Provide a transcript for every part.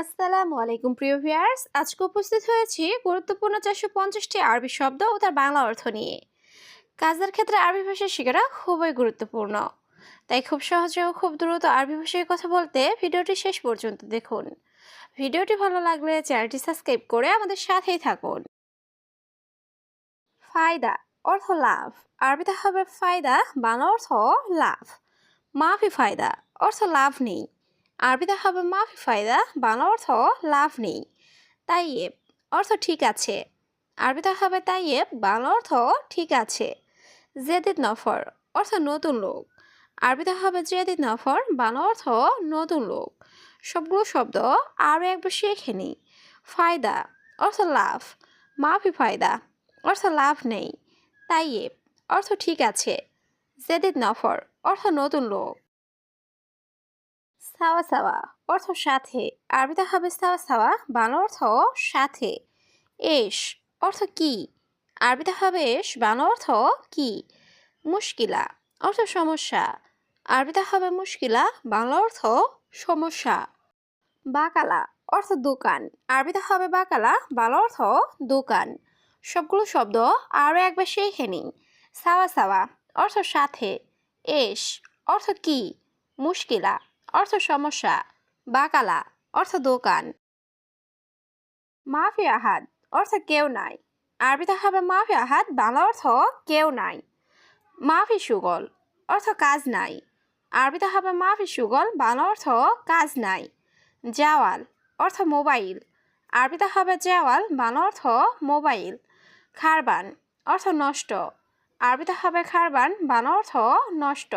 আসসালামু আলাইকুম, প্রিয় ভিউয়ার্স। আজকে উপস্থিত হয়েছি গুরুত্বপূর্ণ চারশো পঞ্চাশটি আরবি শব্দ ও তার বাংলা অর্থ নিয়ে। কাজের ক্ষেত্রে আরবি ভাষা শেখাটা খুবই গুরুত্বপূর্ণ। তাই খুব সহজে ও খুব দ্রুত আরবি ভাষায় কথা বলতে ভিডিওটি শেষ পর্যন্ত দেখুন। ভিডিওটি ভালো লাগলে চ্যানেলটি সাবস্ক্রাইব করে আমাদের সাথেই থাকুন। ফায়দা, অর্থ লাভ। আরবিতে হবে ফায়দা, বাংলা অর্থ লাভ। মাফি ফায়দা, অর্থ লাভ নেই। আরবিতে হবে মাফি ফায়দা, বাংলা অর্থ লাভ নেই। তাইয়েব, অর্থ ঠিক আছে। আরবিতে হবে তাইয়েব, বাংলা অর্থ ঠিক আছে। জেদিদ নফর, অর্থ নতুন লোক। আরবিতে হবে জেদিদ নফর, বাংলা অর্থ নতুন লোক। সবগুলো শব্দ আরও একবার শেখে নিই। ফায়দা, অর্থ লাভ। মাফি ফায়দা, অর্থ লাভ নেই। তাইয়েব, অর্থ ঠিক আছে। জেদিদ নফর, অর্থ নতুন লোক। সাওয়া সাওয়া, অর্থ সাথে। আরবিতে হবে সাওয়া সাওয়া, বাংলা অর্থ সাথে। এস, অর্থ কি? আরবিতে হবে এস, বাংলা অর্থ কি? মুশকিলা, অর্থ সমস্যা। আরবিতে হবে মুশকিলা, বাংলা অর্থ সমস্যা। বাকালা, অর্থ দোকান। আরবিতে হবে বাকালা, বাংলা অর্থ দোকান। সবগুলো শব্দ আরও একবার শিখে নিই। সাওয়া সাওয়া, অর্থ সাথে। এস, অর্থ কি? মুশকিলা অর্থ সমস্যা। বাকালা, অর্থ দোকান। মাফি আহাদ, অর্থ কেউ নাই। আরবিতে হবে মাফি আহাদ, বাংলা অর্থ কেউ নাই। মাফি সুগল, অর্থ কাজ নাই। আরবিতে হবে মাফি সুগল, বাংলা অর্থ কাজ নাই। জাওয়াল, অর্থ মোবাইল। আরবিতে হবে জাওয়াল, বাংলা অর্থ মোবাইল। খারবান, অর্থ নষ্ট। আরবিতে হবে খারবান, বাংলা অর্থ নষ্ট।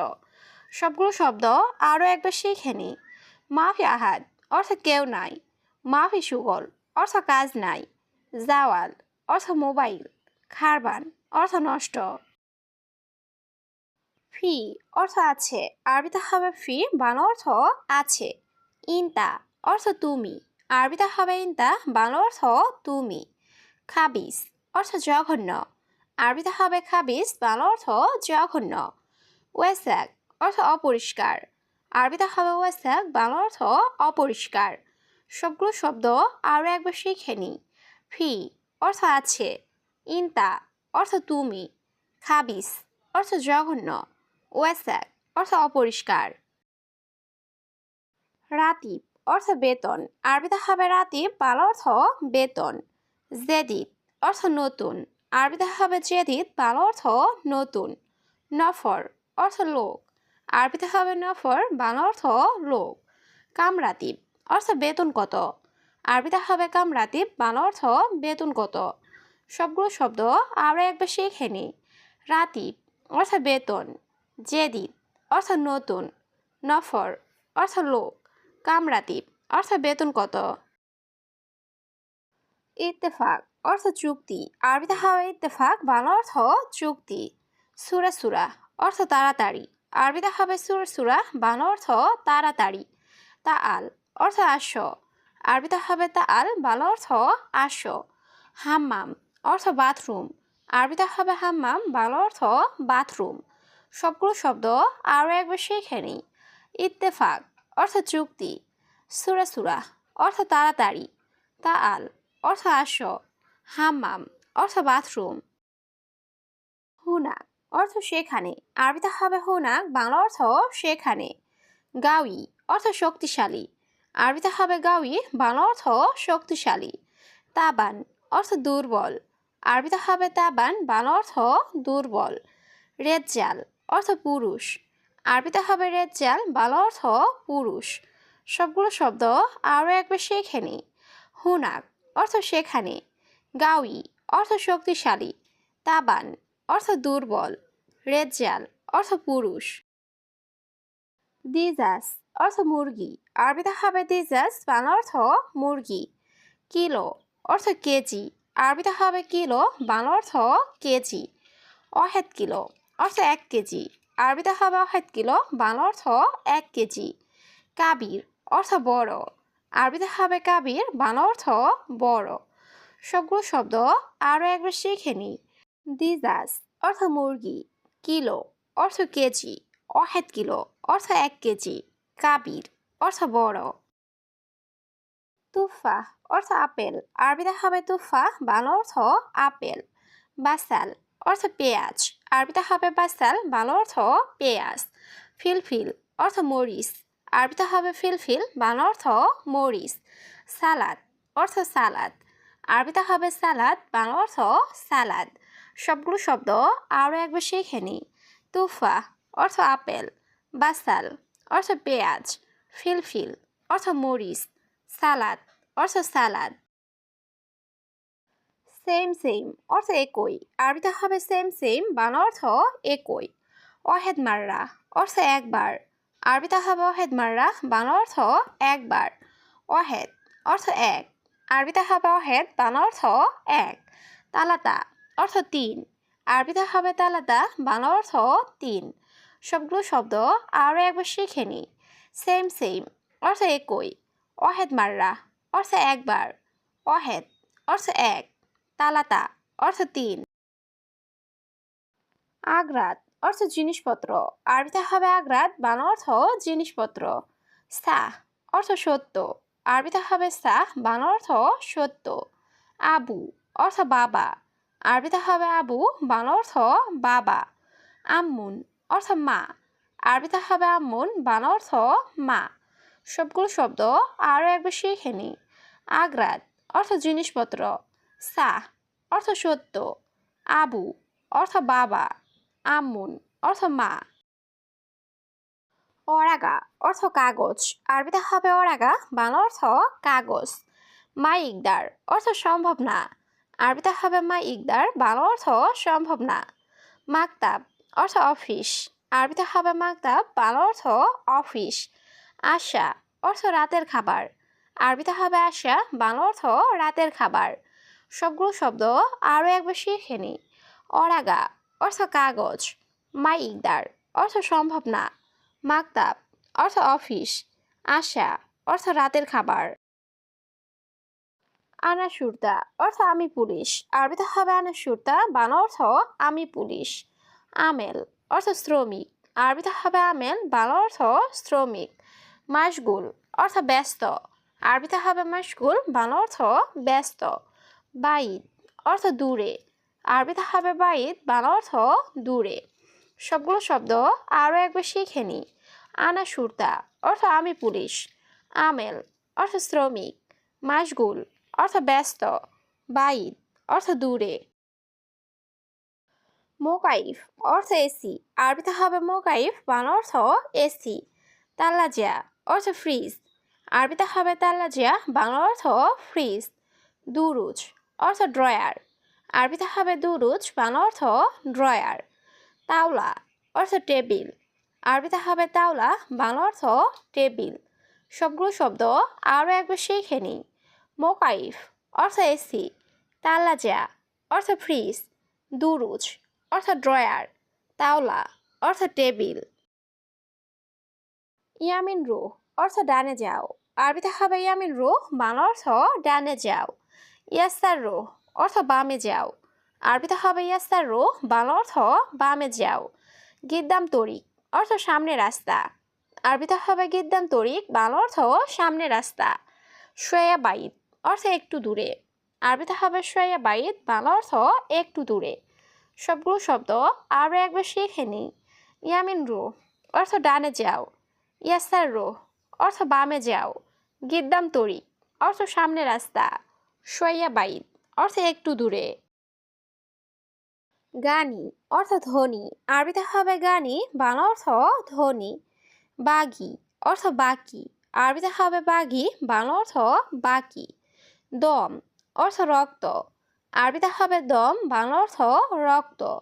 সবগুলো শব্দ আরও একবার শিখে নি। মাফি আহাদ, অর্থ কেউ নাই। মাফি সুগল, অর্থ কাজ নাই। জাওয়াল, অর্থ মোবাইল। খারবান, অর্থ নষ্ট। ফি, অর্থ আছে। আরবিতে হবে ফি, বাংলা অর্থ আছে। ইনতা, অর্থ তুমি। আরবিতে হবে ইনতা, বাংলা অর্থ তুমি। খাবিস, অর্থ জঘন্য। আরবিতে হবে খাবিস, বাংলা অর্থ জঘন্য। ওয়েসাক অর্থ অপরিষ্কার। আরবিতে হবে ওয়াসাক বাংলা অর্থ অপরিষ্কার। সবগুলো শব্দ আরও একবার শিখে নিই ফি অর্থ আছে, ইনতা অর্থ তুমি খাবিস অর্থ জঘন্য ওয়াসাক অর্থ অপরিষ্কার। রাতিব অর্থ বেতন, আরবিতে হবে রাতিব, বাংলা অর্থ বেতন। জেদিদ অর্থ নতুন, আরবিতে হবে জেদিদ, বাংলা অর্থ নতুন। নফর অর্থ লোক আরবিতে হবে নফর বাংলা অর্থ লোক। কামরাতিব অর্থ বেতন কত? আরবিতে হবে কামরাতিব বাংলা অর্থ বেতন কত? সবগুলো শব্দ আরও একবার শিখে নিই। রাতিব অর্থ বেতন। জেদিদ অর্থ নতুন। নফর, অর্থ লোক। কামরাতিব অর্থ বেতন কত? ইত্তেফাক, অর্থ চুক্তি। আরবিতে হবে ইত্তেফাক, বাংলা অর্থ চুক্তি। সুরা সুরা, অর্থ তাড়াতাড়ি। আরবিতে হবে সুর, সুরা বাংলা অর্থ তাড়াতাড়ি তা আল অর্থ আসো। আরবিতে হবে তা আল বাংলা অর্থ আসো। হাম্মাম অর্থ বাথরুম, আরবিতে হবে হাম্মাম বাংলা অর্থ বাথরুম। সবগুলো শব্দ আরও একবার শিখে ইত্তেফাক অর্থ চুক্তি, সুরা সুরা অর্থ তাড়াতাড়ি তা আল অর্থ আসো। হাম্মাম অর্থ বাথরুম। হুনাক অর্থ সেখানে। আরবিতে হবে হুনাক বাংলা অর্থ সেখানে। গাউই অর্থ শক্তিশালী। আরবিতে হবে গাউই বাংলা অর্থ শক্তিশালী। তাবান, অর্থ দুর্বল। আরবিতে হবে তাবান, বাংলা অর্থ দুর্বল। রেজ্জাল, অর্থ পুরুষ। আরবিতে হবে রেজ্জাল, বাংলা অর্থ পুরুষ। সবগুলো শব্দ আরও একবার শেখে নিই হুনাক, অর্থ সেখানে। গাউই অর্থ শক্তিশালী। তাবান অর্থ দুর্বল। রেজ্জাল, অর্থ পুরুষ। দিজাস অর্থ মুরগি। আরবিতে হবে দিজাস বাংলা অর্থ মুরগি। কিলো, অর্থ কেজি। আরবিতে হবে কিলো, বাংলা অর্থ কেজি। অহেদ কিলো, অর্থ এক কেজি। আরবিতে হবে অহেদ কিলো, বাংলা অর্থ এক কেজি। কাবির, অর্থ বড়। আরবিতে হবে কাবির, বাংলা অর্থ বড়। সবগুলো শব্দ আরও একবার শিখে নিই। দিজাস অর্থ মুরগি। কিলো। অর্থ কেজি। অহেদ কিলো। অর্থ এক কেজি। কাবির। অর্থ বড়। তুফা। অর্থ আপেল। আরবিতে হবে তুফা। বাংলা অর্থ আপেল। বাসাল। অর্থ পেঁয়াজ। আরবিতে হবে বাসাল। বাংলা অর্থ পেঁয়াজ। ফিলফিল। অর্থ মরিচ। আরবিতে হবে ফিলফিল। বাংলা অর্থ মরিচ। সালাদ। অর্থ সালাদ। আরবিতে হবে সালাদ। বাংলা অর্থ সালাদ। সবগুলো শব্দ আরও একবার শিখে নিই। তুফা অর্থ আপেল, বাসাল অর্থ পেঁয়াজ, ফিলফিল অর্থ মরিচ, সালাদ অর্থ সালাদ। সেম সেম অর্থ একই, আরবিতে হবে সেম সেম, বাংলা অর্থ একই। অহেদ মাররা অর্থ একবার, আরবিতে হবে অহেদ মাররা, বাংলা অর্থ একবার। অহেদ অর্থ এক, আরবিতে হবে অহেদ, বাংলা অর্থ এক। তালাতা অর্থ তিন। আরবিতে হবে তালাতা বাংলা অর্থ তিন। সবগুলো শব্দ আরও একবার শিখে নিই সেম সেম অর্থ একই। অহেদ মাররা, অর্থ একবার। অহেদ, অর্থ এক। তালাতা অর্থ তিন। আগ্রাত অর্থ জিনিসপত্র। আরবিতে হবে আগ্রাত বাংলা অর্থ জিনিসপত্র। সাহ অর্থ সত্য। আরবিতে হবে সাহ বাংলা অর্থ সত্য। আবু, অর্থ বাবা। আরবিতে হবে আবু, বাংলা অর্থ বাবা। আম্মুন, অর্থ মা। আরবিতে হবে আম্মুন, বাংলা অর্থ মা। সবগুলো শব্দ আরও একবার শিখে নিই আগ্রাত অর্থ জিনিসপত্র। সাহ, অর্থ সত্য। আবু, অর্থ বাবা। আম্মুন, অর্থ মা। অরাগা, অর্থ কাগজ। আরবিতে হবে অরাগা, বাংলা অর্থ কাগজ। মা ইকদার অর্থ সম্ভব না। আরবিতে হবে মা ইকদার, বাংলা অর্থ সম্ভব না। মাকতাব, অর্থ অফিস। আরবিতে হবে মাকতাব, বাংলা অর্থ অফিস। আশা, অর্থ রাতের খাবার। আরবিতে হবে আশা, বাংলা অর্থ রাতের খাবার। সবগুলো শব্দ আরও একবার শিখে নিই অরাগা, অর্থ কাগজ। মা ইকদার, অর্থ সম্ভব না। মাকতাব, অর্থ অফিস। আশা, অর্থ রাতের খাবার। আনা সুরতা অর্থ আমি পুলিশ। আরবিতে হবে আনা সুরতা অর্থ আমি পুলিশ। আমেল, অর্থ শ্রমিক। আরবিতে হবে আমেল, বাংলা অর্থ শ্রমিক। মাসগুল অর্থ ব্যস্ত। আরবিতে হবে মাসগুল বাংলা অর্থ ব্যস্ত। বাইদ, অর্থ দূরে। আরবিতে হবে বাইদ, বাংলা অর্থ দূরে। সবগুলো শব্দ আরও একবার শিখে নিই আনা সুরতা অর্থ আমি পুলিশ। আমেল, অর্থ শ্রমিক। মাসগুল অর্থ ব্যস্ত বাইদ অর্থ দূরে। মোকাইফ, অর্থ এসি, আরবিতে হবে মোকাইফ, বাংলা অর্থ এসি তাল্লাজিয়া অর্থ ফ্রিজ, আরবিতে হবে তাল্লাজিয়া বাংলা অর্থ ফ্রিজ, দুরুজ, অর্থ ড্রয়ার, আরবিতে হবে দুরুজ, বাংলা অর্থ ড্রয়ার, তাওলা, অর্থ টেবিল, আরবিতে হবে তাওলা, বাংলা অর্থ টেবিল, সবগুলো শব্দ আরও একবার শিখে নিই। মোকাইফ, অর্থ এসি তালাজা অর্থ ফ্রিজ, দুরুজ, অর্থ ড্রয়ার, তাওলা, অর্থ টেবিল। ইয়ামিন রু, অর্থ ডানে যাও। আরবিতে হবে ইয়ামিন রু, বাংলা অর্থ ডানে যাও। ইয়াস্তার রু, অর্থ বামে যাও। আরবিতে হবে ইয়াস্তার রু, বাংলা অর্থ বামে যাও। গিদ্দাম তরিক, অর্থ সামনে রাস্তা। আরবিতে হবে গিদ্দাম তরিক, বাংলা অর্থ সামনে রাস্তা। সোয়া বাইদ অর্থ একটু দূরে। আরবিতে হবে সোয়া বাইদ বাংলা অর্থ একটু দূরে। সবগুলো শব্দ আরও একবার শিখে নিই। ইয়ামিন রো, অর্থ ডানে যাও। ইয়াসার রো, অর্থ বামে যাও। গিদ্দাম তরি, অর্থ সামনে রাস্তা। সোয়া বাইদ অর্থ একটু দূরে। গানি, অর্থ ধনী। আরবিতে হবে গানি, বাংলা অর্থ ধনী। বাগি, অর্থ বাকি। আরবিতে হবে বাগি, বাংলা অর্থ বাকি। দম, অর্থ রক্ত। আরবিতে হবে দম, বাংলা অর্থ রক্ত।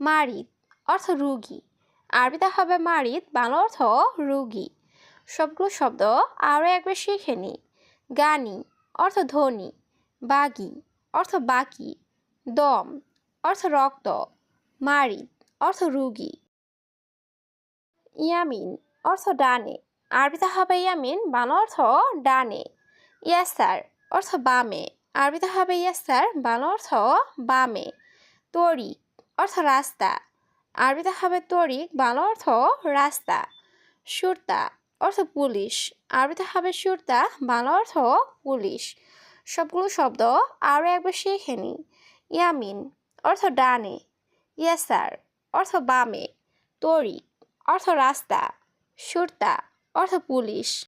মারিদ, অর্থ রুগী। আরবিতে হবে মারিদ, বাংলা অর্থ রুগী। সবগুলো শব্দ আরও একবার শিখে নিই গানি, অর্থ ধনী। বাগি, অর্থ বাকি। দম, অর্থ রক্ত। মারিদ, অর্থ রুগী। ইয়ামিন, অর্থ ডানে। আরবিতে হবে ইয়ামিন, বাংলা অর্থ ডানে। ইয়াসার অর্থ বামে। আরবিতে হবে ইয়াসার বাংলা অর্থ, বামে। তরিক, অর্থ, রাস্তা। আরবিতে হবে, তরিক, বাংলা অর্থ, রাস্তা। সুরতা, অর্থ, পুলিশ। আরবিতে হবে, সুরতা, বাংলা অর্থ, পুলিশ। সবগুলো শব্দ আরও একবার শিখে নিই ইয়ামিন, অর্থ, ডানে। ইয়াসার অর্থ, বামে। তরি অর্থ, রাস্তা। সুরতা, অর্থ, পুলিশ।